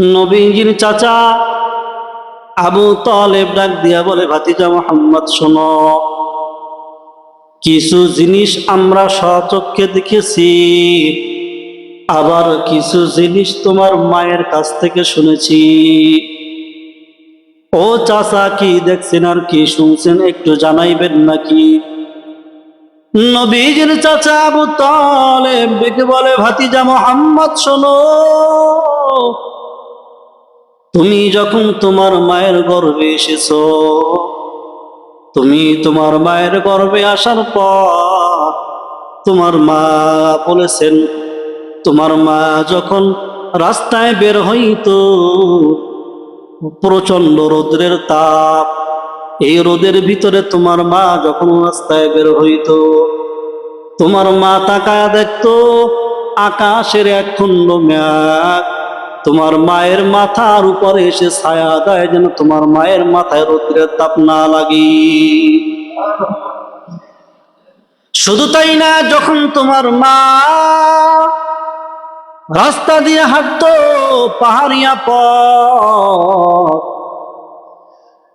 নবীজির চাচা আবু তলেব ডাক দিয়া বলে, ভাতিজা মোহাম্মদ, শোনো। কিছু জিনিস আমরা স্বচক্ষে দেখেছি, আবার কিছু জিনিস তোমার মায়ের কাছ থেকে শুনেছি। ও চাচা, কি দেখছেন আর কি শুনছেন একটু জানাইবেন নাকি? নবীজির চাচা আবু তালেব বলে, ভাতিজা মোহাম্মদ, শোনো। তুমি যখন তোমার মায়ের গর্ভে এসেছ, তুমি তোমার মায়ের গর্ভে আসার পর তোমার মা বলেছেন, তোমার মা যখন রাস্তায় বের হইতো প্রচণ্ড রোদ্রের তাপ, এই রোদের ভিতরে তোমার মা যখন রাস্তায় বের হইতো, তোমার মা তাকায়া দেখতো আকাশের এক খণ্ড ম্যাগ তোমার মায়ের মাথার উপরে এসে ছায়া দেয় যেন তোমার মায়ের মাথায় রোদ্রের তাপ না লাগি। শুধু তাই না, যখন তোমার মা রাস্তা দিয়ে হাঁটতো পাহাড়িয়া পথ,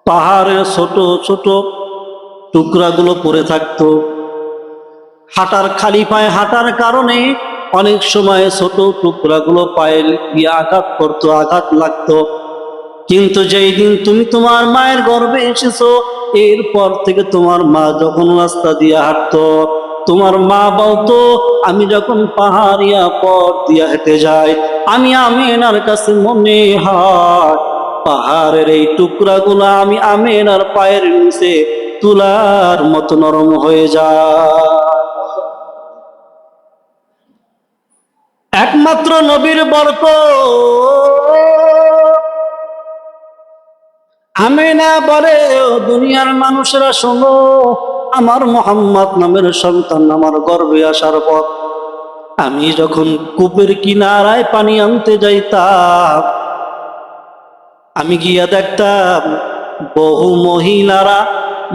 পাহাড়ের ছোট ছোট টুকরাগুলো পড়ে থাকতো। হাঁটার খালি পায়ে হাঁটার কারণে অনেক সময় ছোট টুকরাগুলো পায়ে গিয়ে আঘাত করতো, আঘাত লাগতো। কিন্তু যেই দিন তুমি তোমার মায়ের গর্ভে এসেছ, এরপর থেকে তোমার মা যখন রাস্তা দিয়ে হাঁটতো, তোমার মা বলতো, আমি যখন পাহাড়িয়া পথ দিয়ে হেঁটে যাই, আমি আমিনার কাছে মনে হয়, পাহাড়ের এই টুকরাগুলো আমি আমিনার পায়ের নিচে তুলার মতো নরম হয়ে যায়। একমাত্র নবীর বরক আমি না বলে দুনিয়ার মানুষরা, শোনো, আমার মোহাম্মদ নামের সন্তান আমার গর্বে আসার পর আমি যখন কূপের কিনারায় পানি আনতে যাইতাম, আমি গিয়া দেখতাম বহু মহিলারা,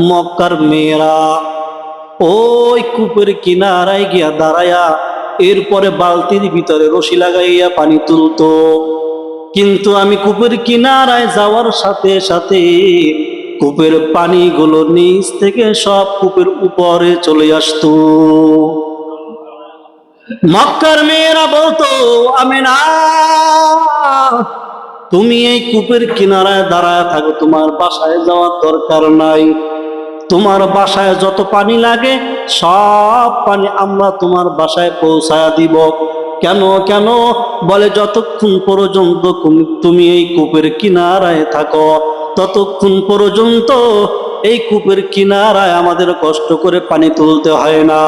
মক্কার মেয়েরা, ওই কূপের কিনারায় গিয়া দাঁড়ায়া এরপরে বালতির ভিতরে রশি লাগাইয়া পানি তুলতো। কিন্তু আমি কূপের কিনারায় যাওয়ার সাথে সাথে কূপের পানিগুলো নিচ থেকে সব কূপের উপরে চলে আসতো। মক্কার মেয়েরা বলতো আমি না তুমি এই কূপের কিনারায় দাঁড়ায় থাকো, তোমার বাসায় যাওয়ার দরকার নাই। তোমার বাসায় যত পানি লাগে, সব পানি আমরা তোমার বাসায় পৌঁছায় দিব। কেন কেন? বলে, যতক্ষণ পর্যন্ত তুমি এই কূপের কিনারায় থাকো, ততক্ষণ পর্যন্ত এই কূপের কিনারায় আমাদের কষ্ট করে পানি তুলতে হয় না।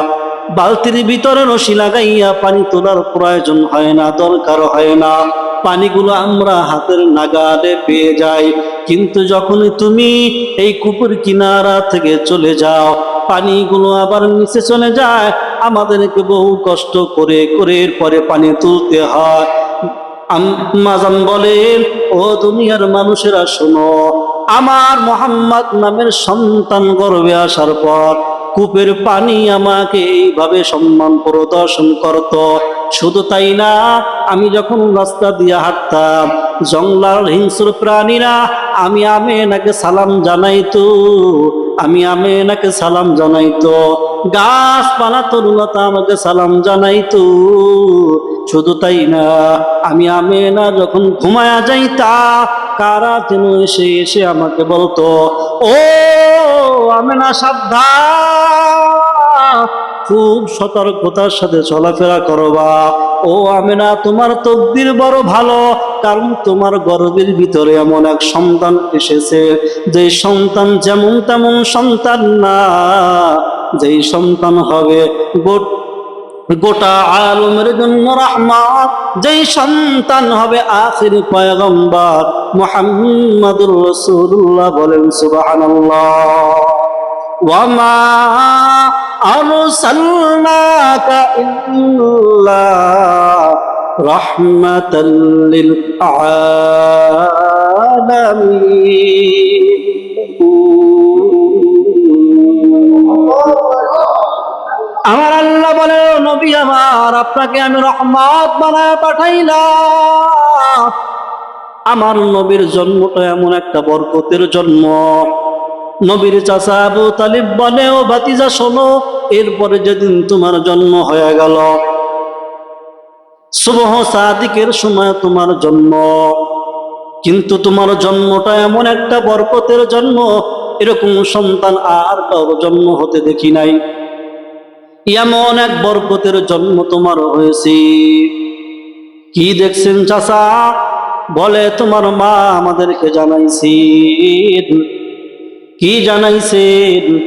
বালতির ভিতরে রশি লাগাইয়া পানি তোলার প্রয়োজন হয় না, দরকার হয় না। পানিগুলো আমরা হাতের নাগালে পেয়ে যাই। কিন্তু যখন তুমি এই কূপের কিনারা থেকে চলে যাও, পানিগুলো আবার নিচে চলে যায়। আমাদেরকে বহু কষ্ট করে করে পরে পানি তুলতে হয়। বলেন ও দুনিয়ার মানুষেরা শোনো, আমার মোহাম্মদ নামের সন্তান গর্বে আসার পর কূপের পানি আমাকে এইভাবে সম্মান প্রদর্শন করত। শুধু তাই না, আমি যখন রাস্তা দিয়ে হাঁটতাম, জঙ্গলার হিংস্র প্রাণীরা আমি আমেনাকে সালাম জানাইতো, আমি আমেনাকে সালাম জানাইতো। গাছপালা, তরুণতা আমাকে সালাম জানাইতো। শুধু তাই না, আমি আমেনা যখন ঘুমায়া যাইতা কারা যেন এসে এসে আমাকে বলতো, ও আমেনা সাবধান, খুব সতর্কতার সাথে চলাফেরা করবা ও আমেনা, তোমার তকদির বড় ভালো, কারণ তোমার গর্বের ভিতরে এমন এক সন্তান এসেছে। যে সন্তান যেমন তেমন সন্তান না, যেই সন্তান হবে গোট গোটা আলমের জন্য রহমত। যেই সন্তান হবে আখির পয়গম্বর, মুহাম্মাদুর রাসূলুল্লাহ বলেন সুবহানাল্লাহ। ওয়ামা আরসালনাকা ইল্লা রাহমাতাল লিল আলামিন। নবী আমার, আপনাকে আমি রহমত বানায় পাঠাইলাম। আমার নবীর জন্মটা এমন একটা বরকতের জন্ম। নবীর চাচা আবু তালিব বলে, ও ভাতিজা, শোনো, এরপরে যেদিন তোমার জন্ম হয়ে গেল শুভ সাদিকের সময় তোমার জন্ম। কিন্তু তোমার জন্মটা এমন একটা বরকতের জন্ম, এরকম সন্তান আর কারও জন্ম হতে দেখি নাই। এমন এক বরকতের জন্ম তোমার হয়েছে। কি দেখছেন চাচা? বলে, তোমার মা আমাদেরকে জানাইছেন। কি জানাইছেন?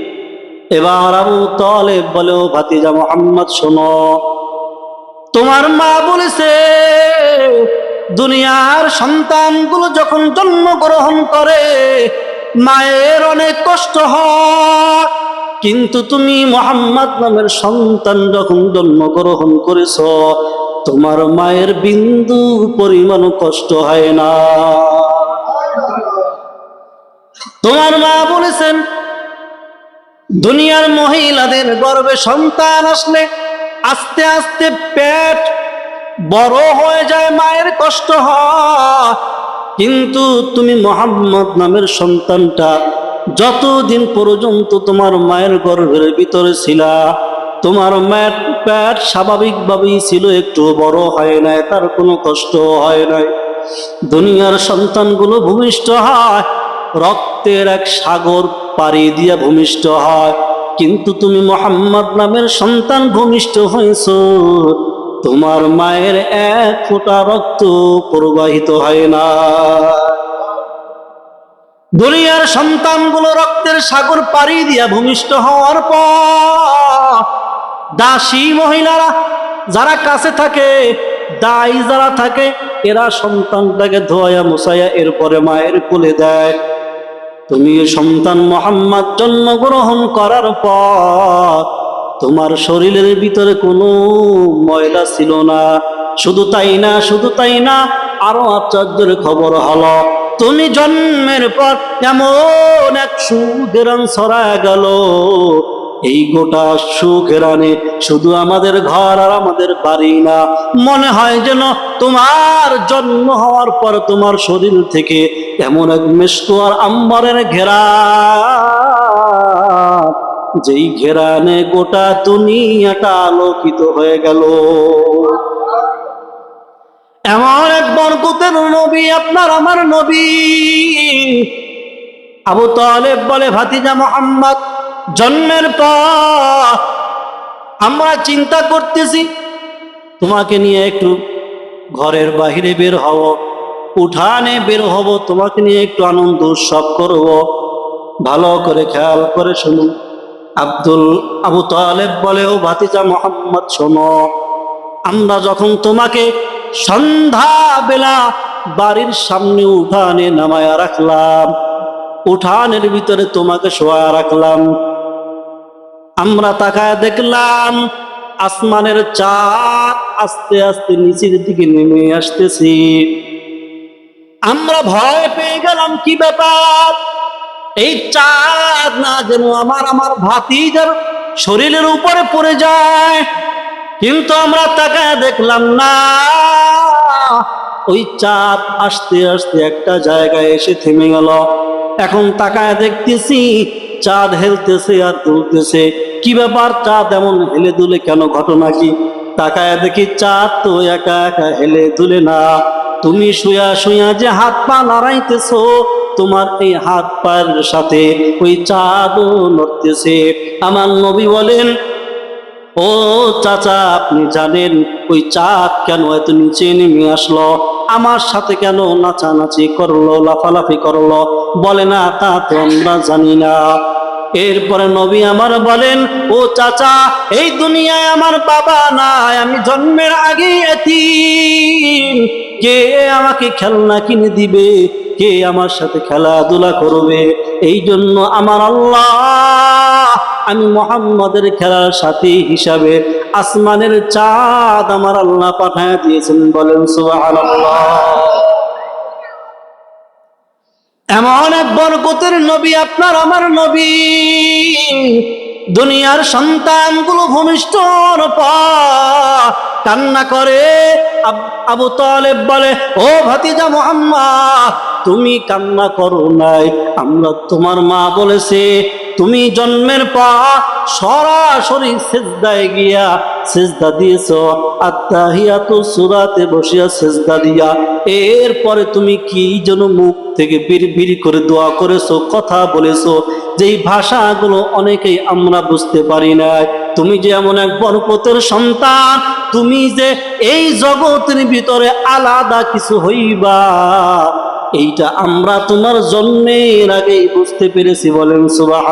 এবার আবু তলে বলেও ভাতিজা মোহাম্মদ, শোনো। তোমার মা বলেছে, দুনিয়ার সন্তানগুলো যখন জন্মগ্রহণ করে, মায়ের অনেক কষ্ট হয়। কিন্তু তুমি মোহাম্মদ নামের সন্তান যখন জন্মগ্রহণ করেছ, তোমার মায়ের বিন্দু পরিমাণ কষ্ট হয় না। তোমার মা বলেছেন, দুনিয়ার মহিলাদের গর্ভে সন্তান আসলে আস্তে আস্তে পেট বড় হয়ে যায়, মায়ের কষ্ট হয়। কিন্তু তুমি মোহাম্মদ নামের সন্তানটা যতদিন পর্যন্ত তোমার মায়ের গর্ভের ভিতরে ছিলা, তোমার মায়ের প্যাট স্বাভাবিকভাবেই ছিল একটু বড় হয় নাই, তার কোনো কষ্ট হয় নাই। দুনিয়ার সন্তানগুলো ভূমিষ্ঠ হয়, রক্তের এক সাগর পাড়ি দিয়ে ভূমিষ্ঠ হয়। কিন্তু তুমি মোহাম্মদ নামের সন্তান ভূমিষ্ঠ হয়েছ, তোমার মায়ের এক ফোঁটা রক্ত প্রবাহিত হয় না দুনিয়ার সন্তানগুলো রক্তের সাগর পাড়ি দিয়া ভূমিষ্ঠ হওয়ার পর দাসী মহিলারা যারা কাছে থাকে, দায়ী যারা থাকে, এরা সন্তানটাকে ধোয়া মুসাইয়া এরপরে মায়ের কোলে দেয়। তুমি সন্তান মোহাম্মদ জন্মগ্রহণ করার পর তোমার শরীরের ভিতরে কোনো ময়লা ছিল না। শুধু তাই না, শুধু তাই না, আরও আশ্চর্যের খবর হলো তুমি জন্মের পর এমন এক সুগেরান ছড়া গেল। এই গোটা সুখেরানে শুধু আমাদের ঘর আর আমাদের বাড়ি না, মনে হয় যেন তোমার জন্ম হওয়ার পর তোমার শরীর থেকে এমন এক মিষ্ট আর আম্বরের ঘেরা। যেই ঘেরানে গোটা দুনিয়াটা আলোকিত হয়ে গেল। এমন এক বরকতের নবী আপনার আমার নবী। আবু তালেব বলে, ভাতিজা মোহাম্মদ, জন্মের পর আমরা চিন্তা করতেছি, তোমাকে নিয়ে একটু ঘরের বাহিরে বের হব, উঠানে বের হব, তোমাকে নিয়ে একটু আনন্দ উৎসব করব। ভালো করে খেয়াল করে শুনুন আব্দুল, আবু তালেব বলে, ও ভাতিজা মোহাম্মদ, শোনো, আমরা যখন তোমাকে সন্ধ্যা বেলা বাড়ির সামনে উঠানে নামায়া রাখলাম। উঠানের ভিতরে তোমাকে শোয়া রাখলাম। আমরা তাকায় দেখলাম, আসমানের চাঁদ আস্তে আস্তে নিচের দিকে নেমে আসতেছি। আমরা ভয় পেয়ে গেলাম, কি ব্যাপার? এই চাঁদ না যেন আমার আমার ভাতিজার শরীরের উপরে পড়ে যায়। কিন্তু আমরা তাকায় দেখলাম না। ওই চাঁদ আসতে আসতে একটা জায়গায় এসে থেমে গেল। এখন তাকায় দেখতেছি, চাঁদ হেলতেছে আর দুলতেছে কি ব্যাপার চাঁদ এমন হেলে দুলে কেন? ঘটনা কি? তাকায় দেখি চাঁদ তো একা একা হেলে দুলে না। তুমি শুয়া শুয়া যে হাত পা নাড়াইতেছো, তোমার এই হাত পায়ের সাথে ওই চাঁদও নড়তেছে। আমার নবী বলেন ও চাচা, আপনি জানেন ওই চাঁদ কেন এত নিচে নেমে আসলো? আমার সাথে কেন নাচানাচি করল, লাফালাফি করল? বলে না, তা তো আমরা জানি না। এরপরে নবী আমার বলেন, ও চাচা, এই দুনিয়ায় আমার বাবা নাই, আমি জন্মের আগে এতিম। কে আমাকে খেলনা কিনে দিবে? কে আমার সাথে খেলাধুলা করবে? এই জন্য আমার আল্লাহ আমি মোহাম্মদের খেলার সাথী হিসাবে আসমানের চাঁদ আমার আল্লাহ পাঠায় দিয়েছেন। বলেন এমন এক বরকতের নবী আপনার আমার নবী। দুনিয়ার সন্তানগুলো ভূমিষ্ঠর পর কান্না করে আবু তালেব বলে, ও ভাতিজা মোহাম্মদ, তুমি কান্না করো নাই, আমরা তোমার মা বলেছে তুমি জন্মের পর সরাসরি সেজদায় গিয়া সেজদা দিয়েছ, আত্মাহিয়াতু সুরাতে বসিয়া সেজদা দিয়া। এরপরে তুমি কি যেন মুখ থেকে বিড় বিড় করে দোয়া করেছ, কথা বলেছ, যেই ভাষাগুলো অনেকেই আমরা বুঝতে পারি নাই। তুমি যে এমন এক বরকতের সন্তান, তুমি যে এই জগতের ভিতরে আলাদা কিছু হইবা। এইটা আমরা তোমার জন্মের আগেই বুঝতে পেরেছি বলেন সুবাহ